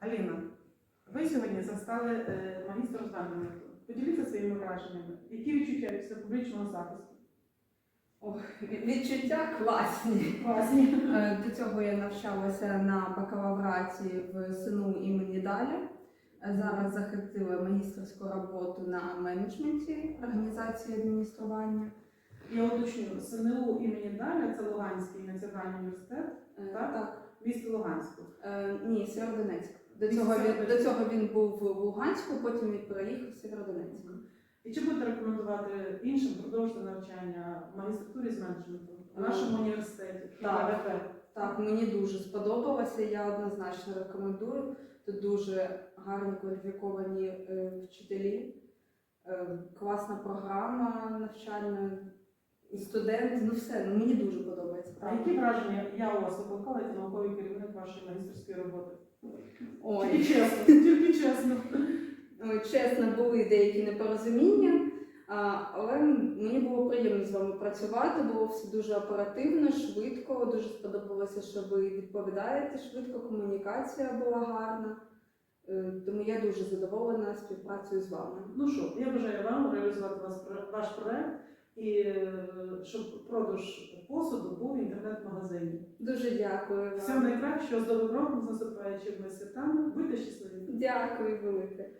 Аліна, ви сьогодні застали е, магістра з менеджменту. Поділіться своїми враженнями. Які відчуття після публічного захисту? Ох, відчуття класні. Класні. Е, До цього я навчалася на бакалавраті в СНУ імені Далі. Е, Зараз захистила магістерську роботу на менеджменті організації адміністрування. Я уточню, СНУ імені Даля це Луганський національний університет, Е, Так. Так. місто Луганську. Е, Ні, Сєвєродонецьк. До цього, він, до цього він був в Луганську, потім він переїхав в Сєвєродонецьк. І чи будете рекомендувати іншим продовжити навчання в магістратурі з менеджменту в нашому університеті? Так. Так, мені дуже сподобалося. Я однозначно рекомендую. Тут дуже гарні кваліфіковані е, вчителі, е, класна програма навчальна, і студент. Ну все, ну, мені дуже подобається. А які враження я у вас викликала як науковий керівник вашої магістерської роботи? Ой. Чесно, тільки чесно. Чесно, були деякі непорозуміння, але мені було приємно з вами працювати. Було все дуже оперативно, швидко. Дуже сподобалося, що ви відповідаєте швидко, комунікація була гарна. Е, Тому я дуже задоволена співпрацею з вами. Ну що, я бажаю вам реалізувати ваш проект і е, щоб продаж посуду інтернет-магазині. Дуже дякую Всього вам. найкращого з добром, з наступаючими святами. Будьте щасливі! Дякую велике.